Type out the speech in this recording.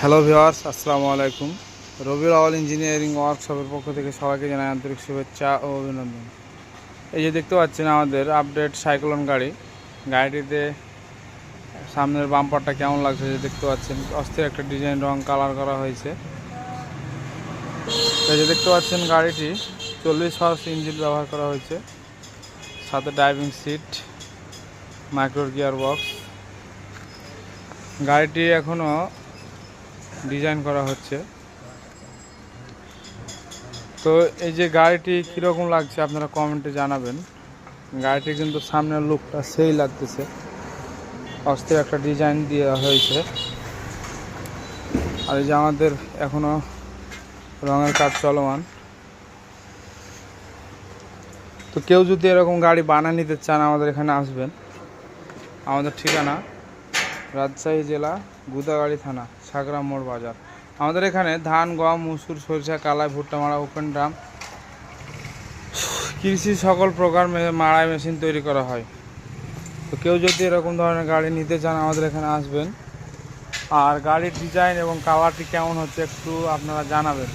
Hello viewers আসসালামু আলাইকুম রবিউল আওয়াল engineering ওয়ার্কশপের পক্ষ থেকে সবাইকে জানাই আন্তরিক শুভেচ্ছা ও অভিনন্দন। এই যে দেখতে পাচ্ছেন আমাদের আপডেট সাইক্লোন গাড়ি। গাড়িটিতে সামনের বাম্পারটা কেমন লাগছে যে দেখতে পাচ্ছেন। অস্থির একটা ডিজাইন রং কালার করা হয়েছে। এই যে দেখতে পাচ্ছেন গাড়িটি, চল্লিশ হর্স ইঞ্জিন ব্যবহার করা হয়েছে। সাথে driving seat micro gear box গাড়িটি এখনও ডিজাইন করা হচ্ছে। তো এই যে গাড়িটি কীরকম লাগছে আপনারা কমেন্টে জানাবেন। গাড়িটি কিন্তু সামনের লুকটা সেই লাগতেছে। অস্থির একটা ডিজাইন দেওয়া হয়েছে। আর এই যে আমাদের এখনও রঙের কাজ চলমান। তো কেউ যদি এরকম গাড়ি বানা নিতে চান, আমাদের এখানে আসবেন। আমাদের ঠিকানা রাজশাহী জেলা, গুদাগাড়ি থানা, সাগরা মোড় বাজার। আমাদের এখানে ধান, গম, মুসুর, সরিষা কালাই ভুট্টা মারা, ওপেন ড্রাম, কৃষি সকল প্রকার মাড়াই মেশিন তৈরি করা হয়। তো কেউ যদি এরকম ধরনের গাড়ি নিতে চান, আমাদের এখানে আসবেন। আর গাড়ির ডিজাইন এবং কালারটি কেমন হচ্ছে একটু আপনারা জানাবেন।